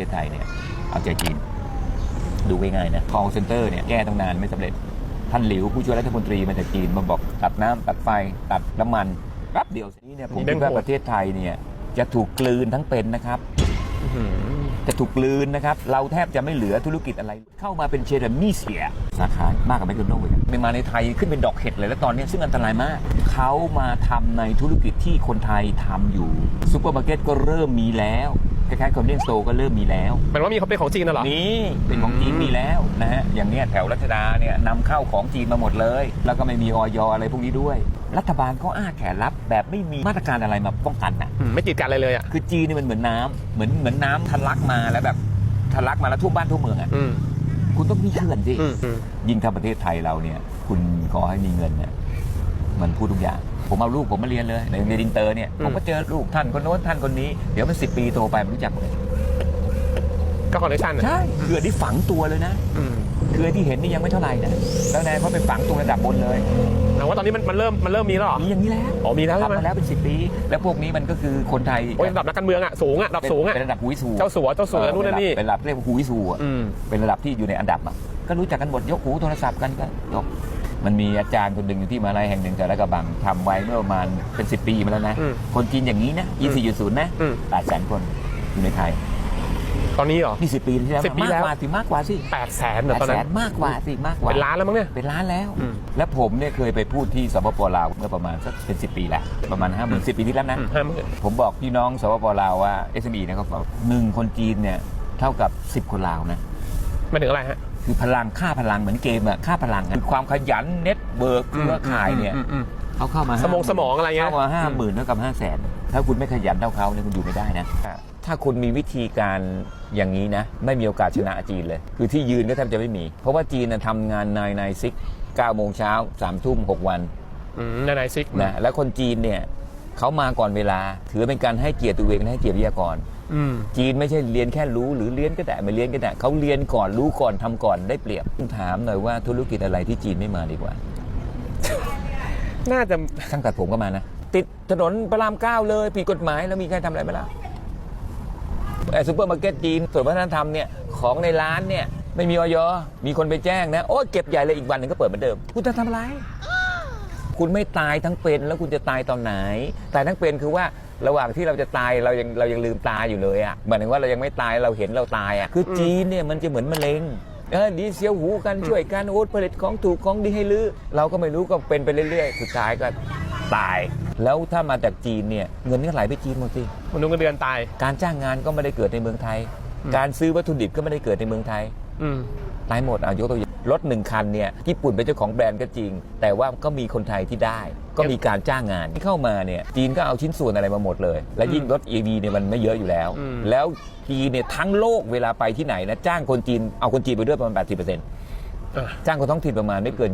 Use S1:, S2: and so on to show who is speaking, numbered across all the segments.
S1: ทศไทยเนี่ยเอาใจจีน ดูง่ายๆนะ call center เนี่ยแก้ตั้งนานไม่สำเร็จ ท่านหลิวผู้ช่วยรัฐมนตรีมาจากจีนมาบอกตัดน้ำตัดไฟตัดน้ำมันแป๊บเดียวนี้เนี่ยผม
S2: เด้
S1: คิ
S2: ง
S1: ดว่า
S2: โหด
S1: ประเทศไทยเนี่ยจะถูกกลืนทั้งเป็นนะครับ
S2: อื้อหือ
S1: จะถูกกลืนนะครับ เราแทบจะไม่เหลือธุรกิจอะไร เข้ามาเป็นเชนมีเสีย สาขามากกว่าแมคโดนัลด์เลยมาในไทยขึ้นเป็นดอกเห็ดเลยแล้วตอนนี้ซึ่งอันตรายมาก เขามาทำในธุรกิจที่คนไทยทำอยู่ซูเปอร์มาร์เก็ตก็เริ่มมีแล้วคล้ายๆคอมเมนต์โซก็เริ่มมีแล้ว
S2: แปลว่ามีเขาเป็นของจีนน่ะเหรอ
S1: นี่เป็นของจีน
S2: อืม
S1: มีแล้วนะฮะอย่างเนี้ยแถวรัชดาเนี่ยนำเข้าของจีนมาหมดเลย แล้วก็ไม่มีออยอะไรพวกนี้ด้วย รัฐบาลก็อ้าแขนรับแบบไม่มีมาตรการอะไรมาป้องกันน่ะ
S2: อืมไม่กีดกันอะไรเลยอะ
S1: คือจีนนี่มันเหมือนน้ำเหมือนเหมือนน้ำทะลักมาแล้วแบบทะลักมาแล้วทั่วบ้านทั่วเมืองอะ
S2: อืม
S1: คุณต้องมีเขื่อนสิ
S2: อืมอืม
S1: ยิ่งถ้าประเทศไทยเราเนี่ย คุณขอให้มีเงินเนี่ยมันพูดทุกอย่าง ผมเอาลูกผมมาเรียนเลยในเรียนอินเตอร์เนี่ยผมก็เจอลูกท่านคนโน้นท่านคนนี้เดี๋ยวมันสิปีโตไปมันรู้จักหมดเลย
S2: ก็คอนเนคชั่นอะ
S1: ใช่คืออันที่ฝังตัวเลยนะ
S2: อืม
S1: คือไอ้ที่เห็นนี่ยังไม่เท่าไหร่นะแล้วนายเขาไปฝังตรงระดับบนเลย
S2: แต่ว่าตอนนี้มันมันเริ่มมันเริ่มมีแล้วเหรอ
S1: มีอย่างนี้แล้ว
S2: อ๋อมีแล้วใช่ไหม
S1: ทำมาแล้วเป็นสิบปี แล้วพวกนี้มันก็คือคนไทย
S2: โอ้ยระดับนักการเมืองอะสูงอะระดับสูงอะ
S1: เป็นระดับหุยสู
S2: เจ้าสัวเจ้าสัวนู่นนั่นนี่
S1: เป็นระดับเรียกว่าหุยสูอะ
S2: อืม
S1: เป็นระดับที่อยู่ในอันดับอะก็รู้จักกันหมดยกหูโทรศัพท์กันก็ยกมันมีอาจารย์คนหนึ่งอยู่ที่มหาลัยแห่งหนึ่งแต่ละกระบังทำไว้เมื่อประมาณเป็น10ปีมาแล้วนะ
S2: อืม
S1: คนจีนอย่างนี้นะ24.0นะ
S2: อืม
S1: แปดแสนคนอยู่ในไทย
S2: ตอนนี้เหรอ
S1: นี่สิปีที่แล้ว
S2: 10ปี
S1: มาก
S2: แล้ว
S1: กว่าสิมากกว่าสิ
S2: แปดแสนเหรอ
S1: แปด
S2: ตอน
S1: แส
S2: นั้น น
S1: มากกว่าสิมากกว่า
S2: เป็นล้านแล้วมั้งเนี่ย
S1: เป็นล้านแล้ว
S2: อืม
S1: และผมเนี่ยเคยไปพูดที่สปปลาวเมื่อประมาณสักเป็นสิปีแล้วประมาณห้าหมื่นสิปีที่แล้วนะ
S2: อืมห้าหมื่น
S1: ผมบอกพี่น้องสปปลาวว่า SME เนี่ยเขาบอกหนึ่งคนจีนเนี่ยเท่ากับ 10 คนลาวนะ
S2: หมายถึงอะไรฮะ
S1: คือพลังค่าพลังเหมือนเกมอะค่าพลังอะคือความขยันเน็ตเบิร์กเครือข่ายเนี่ย
S2: อืมอืม
S1: เขาเข้ามา
S2: สมอง
S1: 50,000
S2: สมองอะไรเงี้ย
S1: เข้ามาห้าหมื่นเท่ากับห้าแสนถ้าคุณไม่ขยันเท่าเขาเนี่ยคุณอยู่ไม่ได้นะ ถ้าคุณมีวิธีการอย่างนี้นะ ไม่มีโอกาสชนะจีนเลย คือที่ยืนก็แทบจะไม่มี เพราะว่าจีนนะทำงานนายนายซิก9โมงเช้า3ทุ่ม6วัน
S2: อืมนายซิก
S1: นะแล้วคนจีนเนี่ยเขามาก่อนเวลา ถือเป็นการให้เกียรติตัวเองและให้เกียรติวิทยากร
S2: อืม
S1: จีนไม่ใช่เรียนแค่รู้หรือเรียนก็ได้ไม่เรียนก็ได้เขาเรียนก่อนรู้ก่อนทำก่อนได้เปรียบถามหน่อยว่าธุรกิจอะไรที่จีนไม่มาดีกว่า
S2: น่าจะ
S1: ช่างตัดผมก็มานะติดถนนพระรามเก้าเลยผิดกฎหมายแล้วมีใครทำอะไรไหมล่ะไอ้ ซูเปอร์มาร์เก็ตจีนส่วนวัฒนธรรมเนี่ยของในร้านเนี่ยไม่มีออยมีคนไปแจ้งนะโอ้ยเก็บใหญ่เลยอีกวันหนึ่งก็เปิดเหมือนเดิม คุณจะทำอะไร คุณไม่ตายทั้งเป็นแล้วคุณจะตายตอนไหน ตายทั้งเป็นคือว่าระหว่างที่เราจะตายเรายังเรายังลืมตาอยู่เลยอะหมายถึงว่าเรายังไม่ตายเราเห็นเราตายอะคือจีนเนี่ยมันจะเหมือนมะเร็งเออดีเสียวหูกันช่วยกันโอ้ผลิตของถูกของดีให้ลือ้อเราก็ไม่รู้ก็เป็นไปเรื่อยๆสุดท้ายก็ตาย แล้วถ้ามาจากจีนเนี่ยเงินก็ไหลไปจีนหมดสิ
S2: มนุษย์เงินเดือนตาย
S1: การจ้างงานก็ไม่ได้เกิดในเมืองไทย
S2: อืม
S1: การซื้อวัตถุดิบก็ไม่ได้เกิดในเมืองไทย
S2: อืม
S1: ตายหมดอะยกตัวอย่างรถหนึ่งคันเนี่ยญี่ปุ่นเป็นเจ้าของแบรนด์ก็จริง แต่ว่าก็มีคนไทยที่ได้ ก็มีการจ้างงานที่เข้ามาเนี่ยจีนก็เอาชิ้นส่วนอะไรมาหมดเลย และยิ่งรถ EV เนี่ยมันไม่เยอะอยู่แล้ว
S2: อืม
S1: แล้วจีนเนี่ยทั้งโลกเวลาไปที่ไหนนะจ้างคนจีนเอาคนจีนไปด้วยประมาณ 80%
S2: อะ
S1: จ้างคนท้องถิ่นประมาณไม่เกิน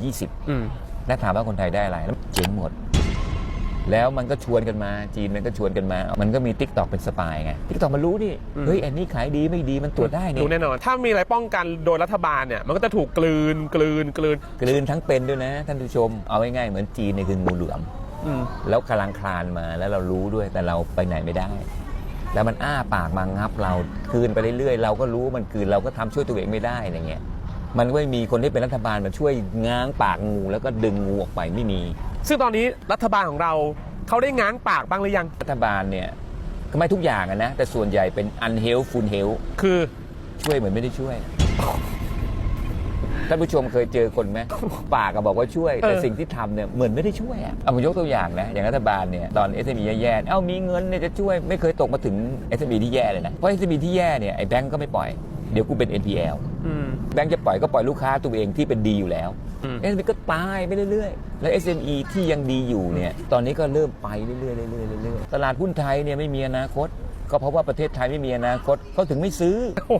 S2: อืม
S1: 20และถามว่าคนไทยได้อะไรแล้วเจ๊งหมด แล้วมันก็ชวนกันมาจีนมันก็ชวนกันมา มันก็มีทิกตอกเป็นสปายไงทิกตอกมันรู้ดิ
S2: อืม
S1: เฮ้ยอันนี้ขายดีไม่ดีมันตรวจได้นี่
S2: ดูแน่นอน ถ้ามีอะไรป้องกันโดยรัฐบาลเนี่ยมันก็จะถูกกลืนกลืนกลืน
S1: กลืนทั้งเป็นด้วยนะ ท่านผู้ชมเอาง่ายๆเหมือนจีนเนี่ยคืองูเหลือม
S2: อืม
S1: แล้วกำลังคลานมาแล้วเรารู้ด้วยแต่เราไปไหนไม่ได้ แล้วมันอ้าปากมางับเราคืนไปเรื่อยๆ เราก็รู้ว่ามันคืนเราก็ทำช่วยตัวเองไม่ได้อะไรเงี้ยมันไม่มีคนที่เป็นรัฐบาลมาช่วยง้างปากงูแล้วก็ดึงงูออกไปไม่มี
S2: ซึ่งตอนนี้รัฐบาลของเราเขาได้ง้างปากบ้างหรือยัง
S1: รัฐบาลเนี่ยก็ไม่ทุกอย่างอะนะ แต่ส่วนใหญ่เป็น unhelpful help
S2: คือ
S1: ช่วยเหมือนไม่ได้ช่วยท่านผู้ชมเคยเจอคนไหมปากก็บอกว่าช่วย แต่
S2: เออ
S1: สิ่งที่ทำเนี่ยเหมือนไม่ได้ช่วยอะเอามายกตัวอย่างนะ อย่างรัฐบาลเนี่ยตอน SME แย่ๆเอ้ามีเงินเนี่ยจะช่วยไม่เคยตกมาถึง SME ที่แย่เลยนะเพราะ SME ที่แย่เนี่ยไอ้แบงก์ก็ไม่ปล่อย เดี๋ยวกูเป็น NPL
S2: อืม
S1: แบงก์จะปล่อยก็ปล่อยลูกค้าตัวเองที่เป็นดีอยู่แล้ว
S2: อืม
S1: SME ก็ตายไปเรื่อยๆ แล้ว SME ที่ยังดีอยู่เนี่ย ตอนนี้ก็เริ่มไปเรื่อยๆเรื่อยๆเรื่อยๆตลาดหุ้นไทยเนี่ยไม่มีอนาคต ก็เพราะว่าประเทศไทยไม่มีอนาคตเขาถึงไม่ซื้อ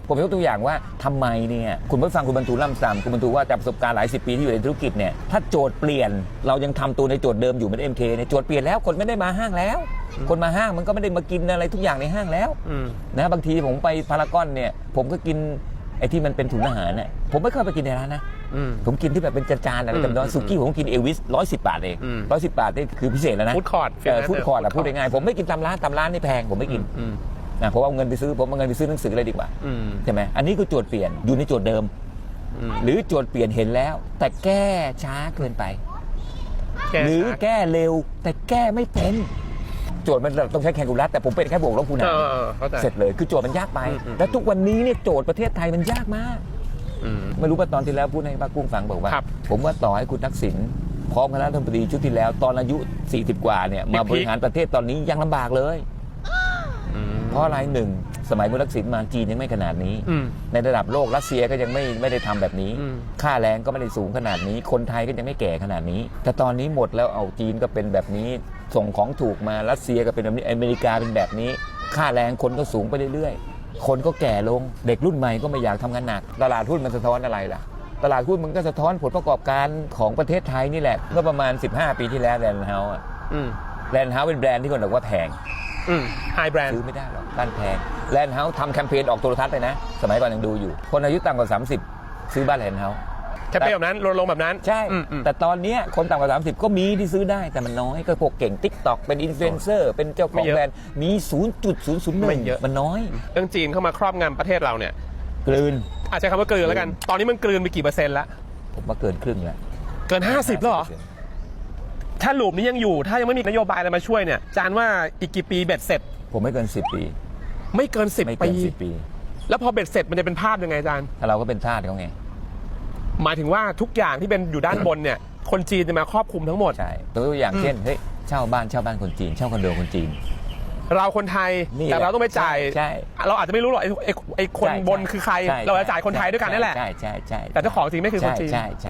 S1: ผมยกตัวอย่างว่าทำไมเนี่ยคุณผู้ฟังคุณบรรทุล่ำซ้ำคุณบรรทุว่าจากประสบการณ์หลายสิบปีที่อยู่ในธุรกิจเนี่ยถ้าโจทย์เปลี่ยนเรายังทำตัวในโจทย์เดิมอยู่เหมือน MK เนี่ยโจทย์เปลี่ยนแล้วคนไม่ได้มาห้างแล้ว คนมาห้างมันก็ไม่ได้มากินอะไรทุกอย่างในห้างแล้ว
S2: อืม
S1: นะบางทีผมไปพารากอนเนี่ยผมก็กินไอ้ที่มันเป็นถุงอาหารเนี่ยผมไม่เคยไปกินในร้านนะ
S2: อืม
S1: ผมกินที่แบบเป็นจานๆอะไร
S2: อืม
S1: จำได้สุกี้ผมกินเอลวิสร้อยสิบบาทเอง
S2: อืม
S1: ร้อยสิบบาทนี่คือพิเศษแล้วนะ
S2: Food court
S1: เออ
S2: Fitness
S1: ฟู้ดคอร์ดอะ
S2: Food
S1: พูด
S2: court
S1: ง่ายๆผมไม่กินตามร้านตามร้านนี่แพงผมไม่กิน
S2: อืม
S1: นะผมเอาเงินไปซื้อผมเอาเงินไปซื้อหนังสือเลยดีกว่า
S2: อืม
S1: ใช่ไหมอันนี้คือโจทย์เปลี่ยนอยู่ในโจทย์เดิม
S2: อืม
S1: หรือโจทย์เปลี่ยนเห็นแล้ว แต่แก้ช้าเกินไป
S2: แก้
S1: หรือ
S2: ช้า
S1: แก้เร็วแต่แก้ไม่เป็นโจทย์มันต้องใช้แคลคูลัสแต่ผมเป็นแค่บวกลบคูณ
S2: เอ
S1: หาร
S2: อเออเข้าใจ
S1: เสร็จเลยคือโจทย์มันยากไป
S2: อืมอืม
S1: แล้วทุกวันนี้เนี่ยโจทย์ประเทศไทยมันยากมาก
S2: อืม
S1: ไม่รู้ว่าตอนที่แล้วพูดให้ป้ากุ้งฟังบอกว่า
S2: ครับ
S1: ผมว่าต่อให้คุณทักษิณพร้อมคณะรัฐมนตรีชุดที่แล้ว ตอนอายุ 40 กว่าเนี่ยมาบริหารประเทศตอนนี้ยังลำบากเลย
S2: อืม
S1: เพราะอะไรหนึ่งสมัยคุณทักษิณมาจีนยังไม่ขนาดนี้
S2: อืม
S1: ในระดับโลกรัสเซียก็ยังไม่ไม่ได้ทำแบบนี้
S2: อืม
S1: ค่าแรงก็ไม่ได้สูงขนาดนี้ คนไทยก็ยังไม่แก่ขนาดนี้ แต่ตอนนี้หมดแล้วเอาจีนก็เป็นแบบนี้ ส่งของถูกมารัสเซียก็เป็นแบบนี้อเมริกาเป็นแบบนี้ ค่าแรงคนก็สูงไปเรื่อยๆ คนก็แก่ลง เด็กรุ่นใหม่ก็ไม่อยากทำงานหนัก ตลาดหุ้นมันสะท้อนอะไรล่ะ ตลาดหุ้นมันก็สะท้อนผลประกอบการของประเทศไทยนี่แหละเมื่อประมาณ 15 ปีที่แล้วแลนด์เฮาส์
S2: อืม
S1: แลนด์เฮาส์เป็นแบรนด์ที่คนบอกว่าแพง
S2: อืมไฮแบรนด์
S1: ซื้อไม่ได้หรอกบ้านแพงแลนด์เฮาส์ทำแคมเปญออกโทรทัศน์เลยนะ สมัยก่อนยังดูอยู่ คนอายุต่ำกว่า 30 ซื้อบ้านแลนด์เฮาส์
S2: แคปเปญแบบนั้นลดลงแบบนั้น
S1: ใช่
S2: อืมอืม
S1: แต่ตอนเนี้ยคนต่ำกว่า 30 ก็มีที่ซื้อได้แต่มันน้อยก็พวกเก่ง t ิ k t o k เป็นอินฟลูเอนเซอร์เป็นเจ้าของแบรนด์มี
S2: ไม่เยอะ
S1: 0.001 มันน้อย
S2: เรื่องจีนเข้ามาครอบงำประเทศเราเนี่ย
S1: กลืน
S2: อาจจะใช้คำว่ากลืนแล้วกัน ตอนนี้มันกลืนไปกี่เปอร์เซ็นต์แล้ว
S1: ผมว่าเกินครึ่งแล้ว
S2: เกิน 50แล้วเหรอ ถ้าลูปนี้ยังอยู่ ถ้ายังไม่มีนโยบายอะไรมาช่วยเนี่ย จานว่าอีกกี่ปีเบ็ดเสร็จ
S1: ผมไม่เกิน 10 ปี
S2: ไม่เกิน
S1: ไม่
S2: 10
S1: เกิ
S2: ปี
S1: น 10 ปี
S2: แล้วพอเบ็ดเสร็จมันจะเป็นภาพยังไงอาจารย์
S1: ถ้าเราก็เป็นทาสเขาไง
S2: หมายถึงว่าทุกอย่างที่เป็นอยู่ด้านบนเนี่ยคนจีนจะมาครอบคลุมทั้งหมด
S1: ใช่ตัวอย่างเช่นเฮ้ยเช่าบ้านเช่าบ้านคนจีน เช่าคอนโดคนจีน
S2: เราคนไทย
S1: นี่
S2: แต่เรา
S1: แหละ
S2: ต้องไปจ่าย
S1: ใช่
S2: เราอาจจะไม่รู้หรอกไอ้ไอ้ไอ้คน
S1: ใช่
S2: บนคือใคร
S1: ช่
S2: เราจะจ่ายคนไทยด้วยกันนี่แหละ
S1: ใช่ใช่ใช่
S2: แต่เจ้าของจริงไม่คือคนจีน
S1: ใช่ใช่